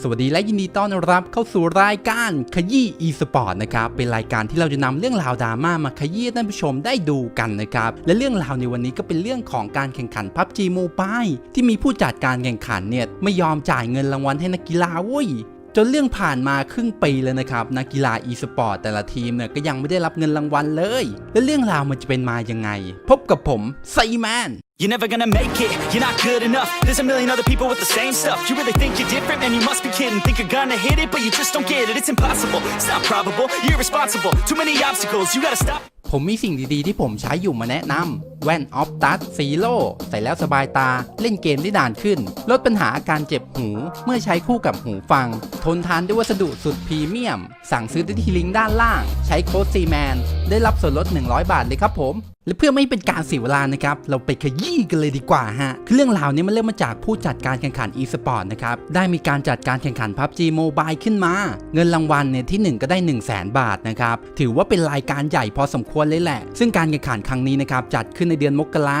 สวัสดีและยินดีต้อนรับเข้าสู่รายการขยี้ e-sport นะครับ เป็นรายการที่เราจะนำเรื่องราวดราม่ามาขยี้ให้ท่านผู้ชมได้ดูกันนะครับ และเรื่องราวในวันนี้ก็เป็นเรื่องของการแข่งขัน PUBG Mobile ที่มีผู้จัดการแข่งขันเนี่ยไม่ยอมจ่ายเงินรางวัลให้นักกีฬาเว้ยจนเรื่องผ่านมาครึ่งปีแล้วนะครับนักกีฬา e-sport แต่ละทีมเนี่ยก็ยังไม่ได้รับเงินรางวัลเลย และเรื่องราวมันจะเป็นมายังไง พบกับผมไซแมน You're never gonna make it, you're not good enough. There's a million other people with the same stuff. You really think you're different, man? You must be kidding. Think you're gonna hit it, but you just don't get it. It's impossible, it's not probable. You're irresponsible. Too many obstacles, you gotta stop. ผมมีสิ่งดีๆ ที่ผมใช้อยู่มาแนะนำแว่นออฟตัสซีโร่ใส่แล้วสบายตา เล่นเกมได้นานขึ้น ลดปัญหาอาการเจ็บหู เมื่อใช้คู่กับหูฟัง ทนทานด้วยวัสดุสุดพรีเมียม สั่งซื้อได้ที่ลิงก์ด้านล่าง ใช้โค้ดซีแมนได้รับส่วนลด 100 บาทเลยครับผมและเพื่อไม่ให้เป็นการเสียเวลานะครับ เราไปขยี้กันเลยดีกว่าฮะคือเรื่องราวนี้มันเริ่มมาจากผู้จัดการแข่งขัน e-sport นะครับ ได้มีการจัดการแข่งขัน PUBG Mobile ขึ้นมา เงินรางวัลเนี่ยที่ 1 ก็ได้ 1 0 0 0 0แบาทนะครับ ถือว่าเป็นรายการใหญ่พอสมควรเลยแหละ ซึ่งการแข่งขันครั้งนี้นะครับ จัดขึ้นในเดือนมกรา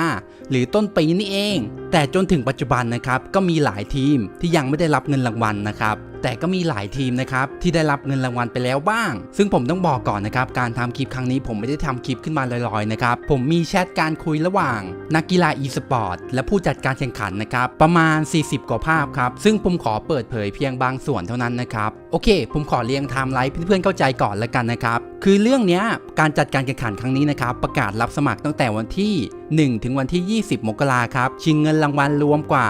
หรือต้นปีนี่เอง แต่จนถึงปัจจุบันนะครับก็มีหลายทีมที่ยังไม่ได้รับเงินรางวัลนะครับ แต่ก็มีหลายทีมนะครับที่ได้รับเงินรางวัลไปแล้วบ้าง ซึ่งผมต้องบอกก่อนนะครับการทำคลิปครั้งนี้ผมไม่ได้ทำคลิปขึ้นมาลอยๆนะครับผมมีแชทการคุยระหว่าง นักกีฬา e-sport และผู้จัดการแข่งขันนะครับประมาณ 40 กว่าภาพครับซึ่งผมขอเปิดเผยเพียงบางส่วนเท่านั้นนะครับ โอเค ผมขอเรียงไทม์ไลน์เพื่อนๆเข้าใจก่อนละกันนะครับ คือเรื่องนี้การจัดการแข่งขันครั้งนี้นะครับ ประกาศรับสมัครตั้งแต่วันที่ 1 ถึงวันที่ 20 มกราครับ ชิงเงินรางวัลรวมกว่า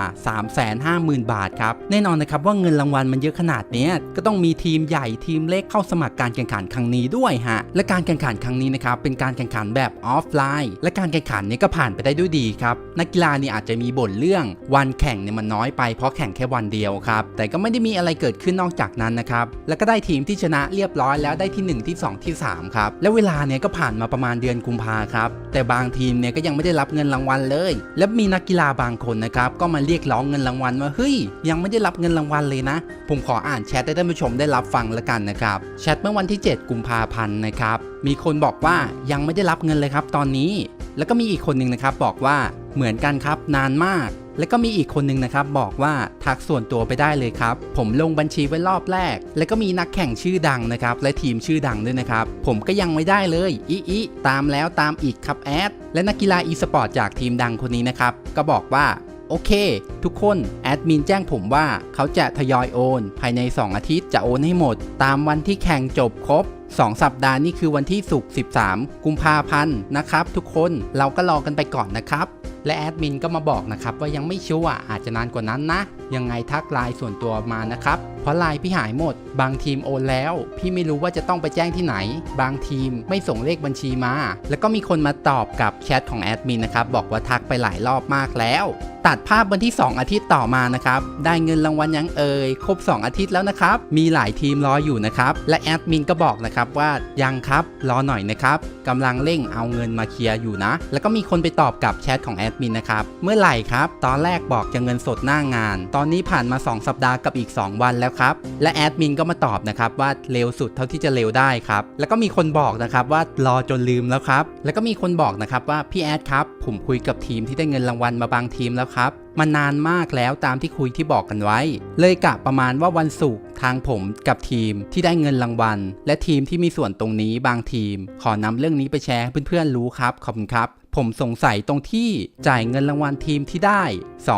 350,000 บาทครับ แน่นอนนะครับว่าเงินรางวัลมันเยอะขนาดนี้ก็ต้องมีทีมใหญ่ทีมเล็กเข้าสมัครการแข่งขันครั้งนี้ด้วยฮะ และการแข่งขันครั้งนี้นะครับเป็นการแข่งขันแบบออฟไลน์ และการแข่งขันนี้ก็ผ่านไปได้ด้วยดีครับ นักกีฬานี่อาจจะมีบ่นเรื่อง วันแข่งเนี่ยมันน้อยไปเพราะแข่งแค่วันเดียวครับ แต่ก็ไม่ได้มีอะไรเกิดขึ้นนอกจากนั้นนะครับแล้วก็ได้ทีมที่ชนะเรียบร้อยแล้วได้ที่ 1 ที่ 2 ที่ 3 ครับ และเวลาเนี่ยก็ผ่านมาประมาณเดือนกุมภาครับ แต่บางทีมเนี่ยก็ยังไม่ได้รับเงินรางวัลเลย และมีนักกีฬาบางคนนะครับก็มาเรียกร้องเงินรางวัลว่าเฮ้ยยังไม่ได้รับเงินรางวัลเลยนะ ผมขออ่านแชทให้ท่านผู้ชมได้รับฟังแล้วกันนะครับแชทเมื่อวันที่ 7 กุมภาพันธ์นะครับมีคนบอกว่ายังไม่ได้รับเงินเลยครับตอนนี้ แล้วก็มีอีกคนหนึ่งนะครับบอกว่าเหมือนกันครับนานมาก แล้วก็มีอีกคนหนึ่งนะครับบอกว่าทักส่วนตัวไปได้เลยครับ ผมลงบัญชีไว้รอบแรก แล้วก็มีนักแข่งชื่อดังนะครับ และทีมชื่อดังด้วยนะครับ ผมก็ยังไม่ได้เลยอีอีตามแล้วตามอีกครับแอด และนักกีฬาอีสปอร์ตจากทีมดังคนนี้นะครับ ก็บอกว่าโอเค ทุกคนแอดมินแจ้งผมว่าเขาจะทยอยโอน ภายใน 2 อาทิตย์จะโอนให้หมด ตามวันที่แข่งจบครบ 2 สัปดาห์นี่คือวันที่ศุกร์13 กุมภาพันธ์นะครับ ทุกคนเราก็รอกันไปก่อนนะครับ และแอดมินก็มาบอกนะครับว่ายังไม่ชัวร์อาจจะนานกว่านั้นนะ ยังไงทักไลน์ส่วนตัวมานะครับ เพราะไลน์พี่หายหมด บางทีมโอนแล้ว พี่ไม่รู้ว่าจะต้องไปแจ้งที่ไหน บางทีมไม่ส่งเลขบัญชีมา แล้วก็มีคนมาตอบกับแชทของแอดมินนะครับบอกว่าทักไปหลายรอบมากแล้ว ตัดภาพวันที่ 2 อาทิตย์ต่อมานะครับ ได้เงินรางวัลยังเอ่ย ครบ 2 อาทิตย์แล้วนะครับ มีหลายทีมรออยู่นะครับ และแอดมินก็บอกนะครับว่ายังครับ รอหน่อยนะครับกำลังเร่งเอาเงินมาเคลียร์อยู่นะ แล้วก็มีคนไปตอบกับแชทของแอดมินนะครับ เมื่อไหร่ครับ ตอนแรกบอกจะเงินสดหน้างาน ตอนนี้ผ่านมา 2 สัปดาห์กับอีก 2 วันแล้วครับ และแอดมินก็มาตอบนะครับว่าเร็วสุดเท่าที่จะเร็วได้ครับ แล้วก็มีคนบอกนะครับว่ารอจนลืมแล้วครับ แล้วก็มีคนบอกนะครับว่าพี่แอดครับผมคุยกับทีมที่ได้เงินรางวัลมาบางทีมแล้วครับมันนานมากแล้วตามที่คุยที่บอกกันไว้ เลยกะประมาณว่าวันศุกร์ทางผมกับทีมที่ได้เงินรางวัล และทีมที่มีส่วนตรงนี้บางทีม ขอนำเรื่องนี้ไปแชร์เพื่อนๆรู้ครับขอบคุณครับผมสงสัยตรงที่จ่ายเงินรางวัลทีมที่ได้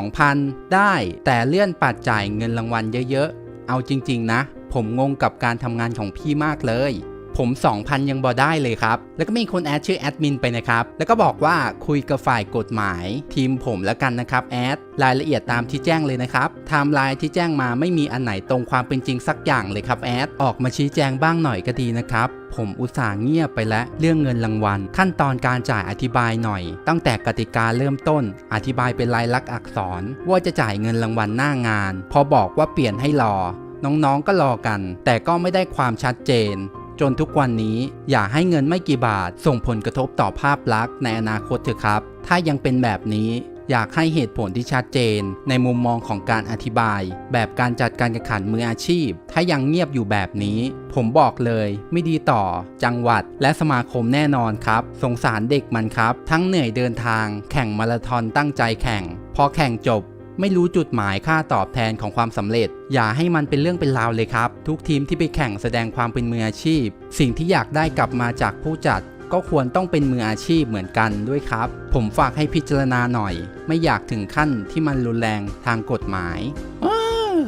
2,000 ได้ แต่เลื่อนปัดจ่ายเงินรางวัลเยอะๆ เอาจริง ๆ นะ ผมงงกับการทำงานของพี่มากเลย ผม 2,000 ยังบอได้เลยครับ แล้วก็มีคนแอดชื่อแอดมินไปนะครับ แล้วก็บอกว่าคุยกับฝ่ายกฎหมาย ทีมผมแล้วกันนะครับแอดรายละเอียดตามที่แจ้งเลยนะครับไทม์ไลน์ที่แจ้งมาไม่มีอันไหนตรงความเป็นจริงสักอย่างเลยครับแอดออกมาชี้แจงบ้างหน่อยก็ดีนะครับผมอุตส่าห์เงียบไปแล้วเรื่องเงินรางวัล ขั้นตอนการจ่ายอธิบายหน่อย ตั้งแต่กติกาเริ่มต้น อธิบายเป็นลายลักษณ์อักษร ว่าจะจ่ายเงินรางวัลหน้างาน พอบอกว่าเปลี่ยนให้รอ น้องๆก็รอกัน แต่ก็ไม่ได้ความชัดเจน จนทุกวันนี้อย่าให้เงินไม่กี่บาท ส่งผลกระทบต่อภาพลักษณ์ในอนาคตเถอะครับ ถ้ายังเป็นแบบนี้อยากให้เหตุผลที่ชัดเจน ในมุมมองของการอธิบาย แบบการจัดการแข่งขันมืออาชีพ ถ้ายังเงียบอยู่แบบนี้ ผมบอกเลย ไม่ดีต่อ จังหวัด และสมาคมแน่นอนครับ สงสารเด็กมันครับ ทั้งเหนื่อยเดินทาง แข่งมาราธอนตั้งใจแข่ง พอแข่งจบ ไม่รู้จุดหมายค่าตอบแทนของความสำเร็จ อย่าให้มันเป็นเรื่องเป็นราวเลยครับ ทุกทีมที่ไปแข่งแสดงความเป็นมืออาชีพ สิ่งที่อยากได้กลับมาจากผู้จัดก็ควรต้องเป็นมืออาชีพเหมือนกันด้วยครับ ผมฝากให้พิจารณาหน่อย ไม่อยากถึงขั้นที่มันรุนแรงทางกฎหมาย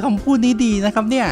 คำพูดนี้ดีนะครับเนี่ย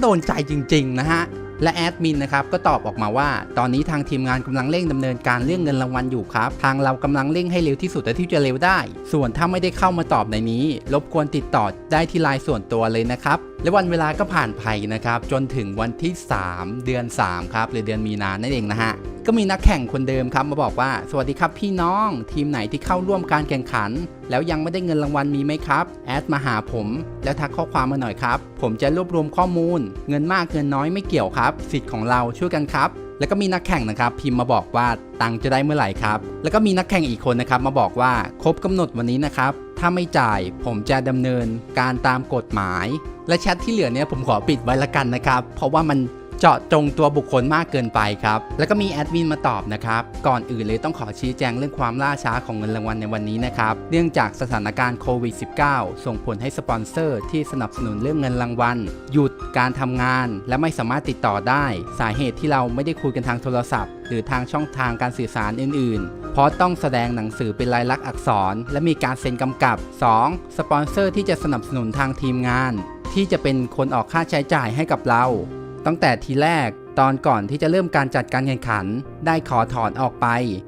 โดนใจจริง ๆ นะฮะ และแอดมินนะครับก็ตอบออกมาว่า ตอนนี้ทางทีมงานกำลังเร่งดำเนินการเรื่องเงินรางวัลอยู่ครับ ทางเรากำลังเร่งให้เร็วที่สุดแต่ที่จะเร็วได้ ส่วนถ้าไม่ได้เข้ามาตอบในนี้ รบกวนติดต่อได้ที่ไลน์ส่วนตัวเลยนะครับและวันเวลาก็ผ่านไปนะครับจนถึงวันที่ 3 เดือน 3 ครับหรือเดือนมีนานั่นเองนะฮะก็มีนักแข่งคนเดิมครับมาบอกว่า สวัสดีครับพี่น้อง ทีมไหนที่เข้าร่วมการแข่งขัน แล้วยังไม่ได้เงินรางวัลมีไหมครับ แอดมาหาผม แล้วทักข้อความมาหน่อยครับ ผมจะรวบรวมข้อมูล เงินมากเงินน้อยไม่เกี่ยวครับ สิทธิ์ของเราช่วยกันครับ แล้วก็มีนักแข่งนะครับ พิมพ์มาบอกว่าตังจะได้เมื่อไหร่ครับ แล้วก็มีนักแข่งอีกคนนะครับมาบอกว่าครบกำหนดวันนี้นะครับ ถ้าไม่จ่ายผมจะดำเนินการตามกฎหมาย และแชทที่เหลือเนี่ยผมขอปิดไว้ละกันนะครับ เพราะว่ามันเจาะจงตัวบุคคลมากเกินไปครับ แล้วก็มีแอดมินมาตอบนะครับ ก่อนอื่นเลยต้องขอชี้แจงเรื่องความล่าช้าของเงินรางวัลในวันนี้นะครับ เนื่องจากสถานการณ์โควิด -19 ส่งผลให้สปอนเซอร์ที่สนับสนุนเรื่องเงินรางวัลหยุดการทำงาน และไม่สามารถติดต่อได้ สาเหตุที่เราไม่ได้คุยกันทางโทรศัพท์ หรือทางช่องทางการสื่อสารอื่น ๆ เพราะต้องแสดงหนังสือเป็นลายลักษณ์อักษร และมีการเซ็นกำกับ 2. สปอนเซอร์ที่จะสนับสนุนทางทีมงาน ที่จะเป็นคนออกค่าใช้จ่ายให้กับเรา ตั้งแต่ทีแรก ตอนก่อนที่จะเริ่มการจัดการแข่งขัน ได้ขอถอนออกไป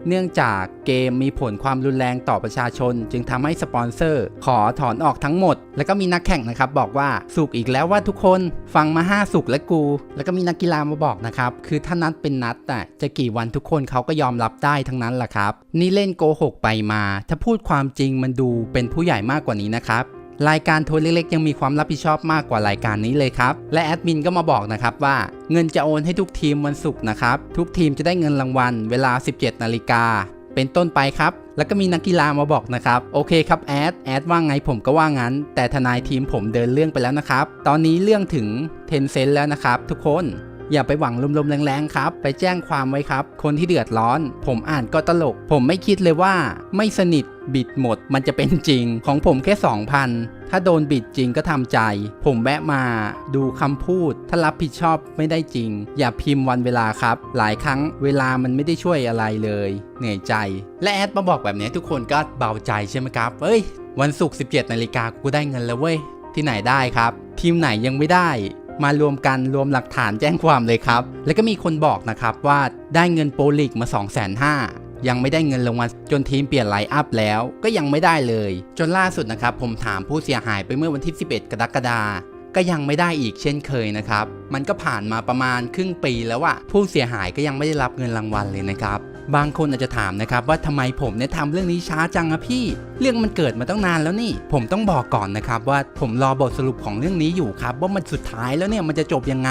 เนื่องจากเกมมีผลความรุนแรงต่อประชาชน จึงทำให้สปอนเซอร์ ขอถอนออกทั้งหมด แล้วก็มีนักแข่งนะครับบอกว่าสุกอีกแล้วว่าทุกคนฟังมา 5 สุกและกู แล้วก็มีนักกีฬามาบอกนะครับคือถ้านัดเป็นนัดอะจะกี่วันทุกคนเขาก็ยอมรับได้ทั้งนั้นแหละครับนี่เล่นโกหกไปมา ถ้าพูดความจริงมันดูเป็นผู้ใหญ่มากกว่านี้นะครับ รายการทัวร์เล็กๆ ยังมีความรับผิดชอบมากกว่ารายการนี้เลยครับ และแอดมินก็มาบอกนะครับว่าเงินจะโอนให้ทุกทีมวันศุกร์นะครับ ทุกทีมจะได้เงินรางวัลเวลา 17 นาฬิกา เป็นต้นไปครับ แล้วก็มีนักกีฬามาบอกนะครับ โอเคครับแอด แอดว่าไงผมก็ว่างั้น แต่ทนายทีมผมเดินเรื่องไปแล้วนะครับ ตอนนี้เรื่องถึงเทนเซนแล้วนะครับทุกคน อย่าไปหวังลมๆแรงๆครับ ไปแจ้งความไว้ครับ คนที่เดือดร้อน ผมอ่านก็ตลก ผมไม่คิดเลยว่า ไม่สนิทบิดหมด มันจะเป็นจริง ของผมแค่ 2,000 ถ้าโดนบิดจริงก็ทำใจ ผมแวะมาดูคำพูด ถ้ารับผิดชอบไม่ได้จริง อย่าพิมพ์วันเวลาครับ หลายครั้งเวลามันไม่ได้ช่วยอะไรเลย เหนื่อยใจ และแอดมาบอกแบบนี้ทุกคนก็เบาใจใช่ไหมครับเอ้ย วันศุกร์17นาฬิกากูได้เงินแล้วเว้ยที่ไหนได้ครับ ทีมไหนยังไม่ได้ มารวมกันรวมหลักฐานแจ้งความเลยครับ แล้วก็มีคนบอกนะครับว่าได้เงินโปรลิกมา 2 5 0 0 0 0ยังไม่ได้เงินรางวัลจนทีมเปลี่ยนไลน์อัพแล้วก็ยังไม่ได้เลย จนล่าสุดนะครับ ผมถามผู้เสียหายไปเมื่อวันที่ 11 กรกฎาคมก็ยังไม่ได้อีกเช่นเคยนะครับ มันก็ผ่านมาประมาณครึ่งปีแล้วอะผู้เสียหายก็ยังไม่ได้รับเงินรางวัลเลยนะครับ บางคนอาจจะถามนะครับว่าทำไมผมเนี่ยทำเรื่องนี้ช้าจังอะพี่ เรื่องมันเกิดมาตั้งนานแล้วนี่ ผมต้องบอกก่อนนะครับว่าผมรอบทสรุปของเรื่องนี้อยู่ครับ ว่ามันสุดท้ายแล้วเนี่ยมันจะจบยังไง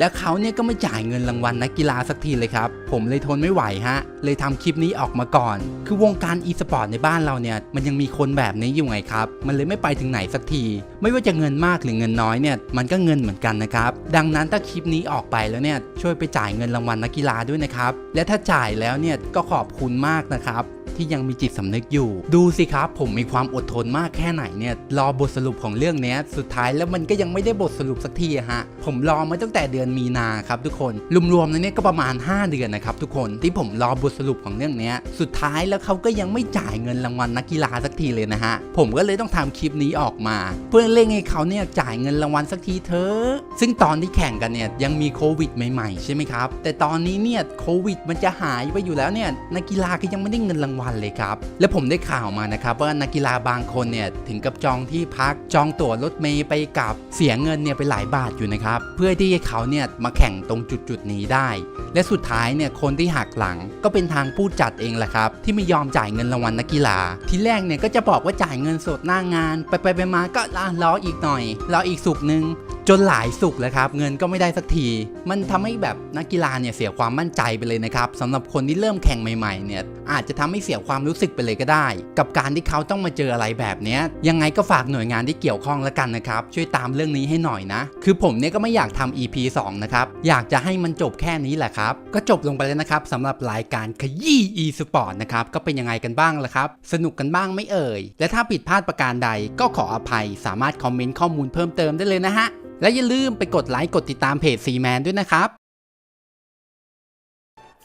แล้วเขาเนี่ยก็ไม่จ่ายเงินรางวัลนักกีฬาสักทีเลยครับ ผมเลยทนไม่ไหวฮะ เลยทำคลิปนี้ออกมาก่อน คือวงการอีสปอร์ตในบ้านเราเนี่ย มันยังมีคนแบบนี้อยู่ไงครับ มันเลยไม่ไปถึงไหนสักที ไม่ว่าจะเงินมากหรือเงินน้อยเนี่ย มันก็เงินเหมือนกันนะครับ ดังนั้นถ้าคลิปนี้ออกไปแล้วเนี่ย ช่วยไปจ่ายเงินรางวัลนักกีฬาด้วยนะครับ และถ้าจ่ายแล้วเนี่ย ก็ขอบคุณมากนะครับ ที่ยังมีจิตสำนึกอยู่ ดูสิครับ ผมมีความอดทนมากแค่ไหนเนี่ยรอบทสรุปของเรื่องนี้สุดท้ายแล้วมันก็ยังไม่ได้บทสรุปสักทีฮะผมรอมาตั้งแต่เดือนมีนาครับทุกคนรวมๆแล้วเนี่ยก็ประมาณ 5 เดือนนะครับทุกคนที่ผมรอบทสรุปของเรื่องนี้สุดท้ายแล้วเขาก็ยังไม่จ่ายเงินรางวัลนักกีฬาสักทีเลยนะฮะผมก็เลยต้องทำคลิปนี้ออกมา เพื่อเร่งให้เขาเนี่ยจ่ายเงินรางวัลสักทีเถอะซึ่งตอนที่แข่งกันเนี่ยยังมีโควิดใหม่ๆใช่ไหมครับแต่ตอนนี้เนี่ยโควิดมันจะหายไปอยู่แล้วเนี่ยนักกีฬาก็ยังไม่ได้เงินรางวัลเลยครับ และผมได้ข่าวมานะครับว่านักกีฬาบางคนเนี่ยถึงกับจองที่พักจองตั๋วรถเมย์ไปกับเสียเงินเนี่ยไปหลายบาทอยู่นะครับ เพื่อที่ให้เขาเนี่ยมาแข่งตรงจุดๆนี้ได้ และสุดท้ายเนี่ยคนที่หักหลังก็เป็นทางผู้จัดเองแหละครับ ที่ไม่ยอมจ่ายเงินรางวัลนักกีฬา ทีแรกเนี่ยก็จะบอกว่าจ่ายเงินสดหน้างาน ไปไปไปมาก็รออีกหน่อยรออีกสุกหนึ่ง จนหลายสุกแล้วครับ เงินก็ไม่ได้สักที มันทำให้แบบนักกีฬาเนี่ยเสียความมั่นใจไปเลยนะครับสำหรับคนที่เริ่มแข่งใหม่ๆเนี่ยอาจจะทำให้เสียความรู้สึกไปเลยก็ได้ กับการที่เขาต้องมาเจออะไรแบบเนี้ยยังไงก็ฝากหน่วยงานที่เกี่ยวข้องแล้วกันนะครับช่วยตามเรื่องนี้ให้หน่อยนะ คือผมเนี่ยก็ไม่อยากทำ EP 2 นะครับ อยากจะให้มันจบแค่นี้แหละครับ ก็จบลงไปแล้วนะครับสำหรับรายการขยี้ e-sport นะครับก็เป็นยังไงกันบ้างล่ะครับ สนุกกันบ้างไม่เอ่ย และถ้าผิดพลาดประการใดก็ขออภัย สามารถคอมเมนต์ข้อมูลเพิ่มเติมได้เลยนะฮะและอย่าลืมไปกดไลค์กดติดตามเพจซีแมนด้วยนะครับ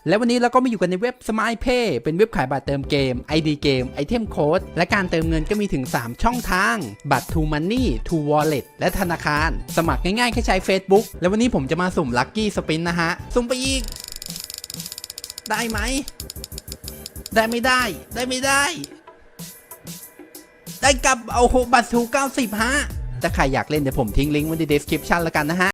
และวันนี้เราก็มาอยู่กันในเว็บ Smile Pay เป็นเว็บขายบัตรเติมเกม ID เกม ไอเทมโค้ดและการเติมเงินก็มีถึง 3 ช่องทาง บัตร To Money To Wallet และธนาคาร สมัครง่ายๆ แค่ใช้ Facebook แล้ววันนี้ผมจะมาสุ่ม Lucky Spin นะฮะ สุ่มไปอีก ได้ไหม ได้ไม่ได้ ได้ไม่ได้ ได้กลับเอาโหบัตรทู90ฮะ ถ้าใครอยากเล่นเดี๋ยวผมทิ้งลิงก์ไว้ใน description แล้วกันนะฮะ